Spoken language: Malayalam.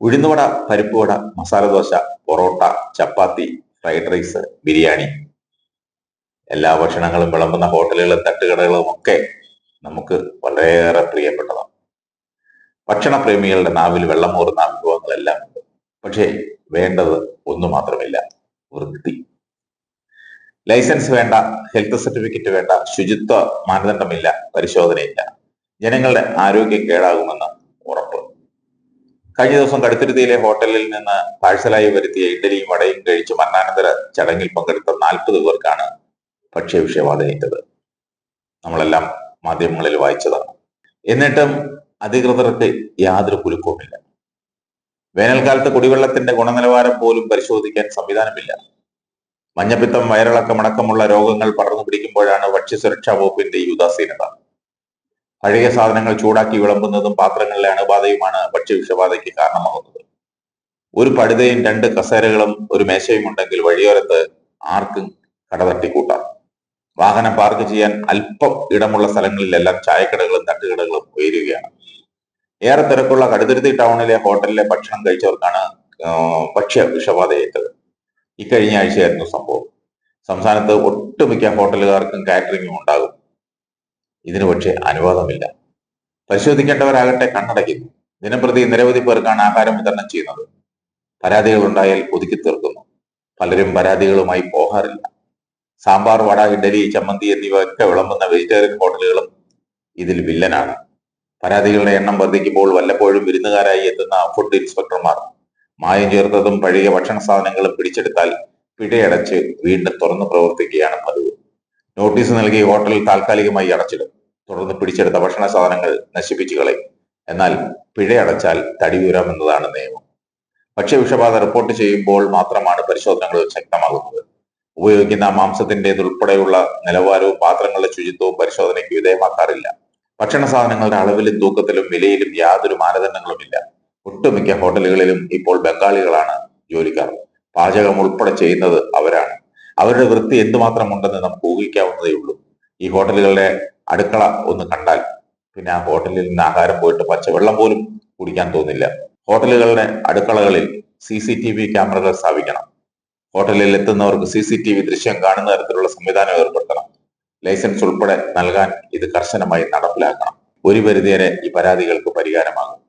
ഉഴുന്നുവട പരിപ്പുവട മസാല ദോശ പൊറോട്ട ചപ്പാത്തി ഫ്രൈഡ് റൈസ് ബിരിയാണി. എല്ലാ ഭക്ഷണങ്ങളും വിളമ്പുന്ന ഹോട്ടലുകളും തട്ടുകടകളും ഒക്കെ നമുക്ക് വളരെയേറെ പ്രിയപ്പെട്ടതാണ്. ഭക്ഷണപ്രേമികളുടെ നാവിൽ വെള്ളമൂറുന്ന അനുഭവങ്ങളെല്ലാം ഉണ്ട്. പക്ഷേ വേണ്ടത് ഒന്നു മാത്രമില്ല വൃത്തി. ലൈസൻസ് വേണ്ട ഹെൽത്ത് സർട്ടിഫിക്കറ്റ് വേണ്ട ശുചിത്വ മാനദണ്ഡമില്ല പരിശോധനയില്ല. ജനങ്ങളുടെ ആരോഗ്യം കേടാകുമെന്ന് കഴിഞ്ഞ ദിവസം കടുത്തുരുത്തിയിലെ ഹോട്ടലിൽ നിന്ന് പാഴ്സലായി വരുത്തിയ ഇഡലിയും വടയും കഴിച്ച് മരണാനന്തര ചടങ്ങിൽ പങ്കെടുത്ത നാൽപ്പത് പേർക്കാണ് ഭക്ഷ്യവിഷബാധയേറ്റത്. നമ്മളെല്ലാം മാധ്യമങ്ങളിൽ വായിച്ചതാണ്. എന്നിട്ടും അധികൃതർക്ക് യാതൊരു കുലുക്കവുമില്ല. വേനൽക്കാലത്ത് കുടിവെള്ളത്തിന്റെ ഗുണനിലവാരം പോലും പരിശോധിക്കാൻ സംവിധാനമില്ല. മഞ്ഞപ്പിത്തം വയറിളക്കം അടക്കമുള്ള രോഗങ്ങൾ പടർന്നു പിടിക്കുമ്പോഴാണ് ഭക്ഷ്യസുരക്ഷാ വകുപ്പിന്റെ ഈ ഉദാസീനത. പഴയ സാധനങ്ങൾ ചൂടാക്കി വിളമ്പുന്നതും പാത്രങ്ങളിലെ അണുബാധയുമാണ് ഭക്ഷ്യവിഷബാധയ്ക്ക് കാരണമാകുന്നത്. ഒരു പടുതയും രണ്ട് കസേരകളും ഒരു മേശയും ഉണ്ടെങ്കിൽ വഴിയോരത്ത് ആർക്കും കടതട്ടിക്കൂട്ടാം വാഹനം പാർക്ക് ചെയ്യാൻ അല്പം ഇടമുള്ള സ്ഥലങ്ങളിലെല്ലാം ചായക്കടകളും തട്ടുകടകളും ഉയരുകയാണ്. ഏറെ തിരക്കുള്ള കടുതിരുത്തി ടൗണിലെ ഹോട്ടലിലെ ഭക്ഷണം കഴിച്ചവർക്കാണ് ഭക്ഷ്യ വിഷബാധയേറ്റത് ഇക്കഴിഞ്ഞ ആഴ്ചയായിരുന്നു സംഭവം. സംസ്ഥാനത്ത് ഒട്ടുമിക്ക ഹോട്ടലുകാർക്കും കാറ്ററിംഗും ഉണ്ടാകും. ഇതിനു പക്ഷേ അനുവാദമില്ല. പരിശോധിക്കേണ്ടവരാകട്ടെ കണ്ണടയ്ക്കുന്നു. ദിനംപ്രതി നിരവധി പേർക്കാണ് ആഹാരം വിതരണം ചെയ്യുന്നത്. പരാതികൾ ഉണ്ടായാൽ ഒതുക്കി തീർക്കുന്നു. പലരും പരാതികളുമായി പോകാറില്ല. സാമ്പാർ വട ഇഡലി ചമ്മന്തി എന്നിവയൊക്കെ വിളമ്പുന്ന വെജിറ്റേറിയൻ ഹോട്ടലുകളും ഇതിൽ വില്ലനാണ്. പരാതികളുടെ എണ്ണം വർദ്ധിക്കുമ്പോൾ വല്ലപ്പോഴും വിരുന്നുകാരായി എത്തുന്ന ഫുഡ് ഇൻസ്പെക്ടർമാർ മായം ചേർത്തതും പഴകിയ ഭക്ഷണ സാധനങ്ങളും പിടിച്ചെടുത്താൽ പിഴയടച്ച് വീണ്ടും തുറന്നു പ്രവർത്തിക്കുകയാണ് പതിവ്. നോട്ടീസ് നൽകി ഹോട്ടൽ താൽക്കാലികമായി അടച്ചിടും. തുടർന്ന് പിടിച്ചെടുത്ത ഭക്ഷണ സാധനങ്ങൾ നശിപ്പിച്ചു കളയും. എന്നാൽ പിഴയടച്ചാൽ തടി ഉയരാമെന്നതാണ് നിയമം. ഭക്ഷ്യവിഷബാധ റിപ്പോർട്ട് ചെയ്യുമ്പോൾ മാത്രമാണ് പരിശോധനകൾ ശക്തമാകുന്നത്. ഉപയോഗിക്കുന്ന മാംസത്തിന്റെതുൾപ്പെടെയുള്ള നിലവാരവും പാത്രങ്ങളുടെ ശുചിത്വവും പരിശോധനയ്ക്ക് വിധേയമാക്കാറില്ല. ഭക്ഷണ സാധനങ്ങളുടെ അളവിലും തൂക്കത്തിലും വിലയിലും യാതൊരു മാനദണ്ഡങ്ങളുമില്ല. ഒട്ടുമിക്ക ഹോട്ടലുകളിലും ഇപ്പോൾ ബംഗാളികളാണ് ജോലിക്കാർ. പാചകം ഉൾപ്പെടെ ചെയ്യുന്നത് അവരാണ്. അവരുടെ വൃത്തി എന്തുമാത്രം ഉണ്ടെന്ന് നമുക്ക് ഊഹിക്കാവുന്നതേ ഉള്ളൂ. ഈ ഹോട്ടലുകളുടെ അടുക്കള ഒന്ന് കണ്ടാൽ പിന്നെ ആ ഹോട്ടലിൽ നിന്ന് ആഹാരം പോയിട്ട് പച്ചവെള്ളം പോലും കുടിക്കാൻ തോന്നില്ല. ഹോട്ടലുകളുടെ അടുക്കളകളിൽ സി സി ടി വി ക്യാമറകൾ സ്ഥാപിക്കണം. ഹോട്ടലിൽ എത്തുന്നവർക്ക് സി സി ടി വി ദൃശ്യം കാണുന്ന തരത്തിലുള്ള സംവിധാനം ഏർപ്പെടുത്തണം. ലൈസൻസ് ഉൾപ്പെടെ നൽകാൻ ഇത് കർശനമായി നടപ്പിലാക്കണം. ഒരു പരിധിവരെ ഈ പരാതികൾക്ക് പരിഹാരമാകും.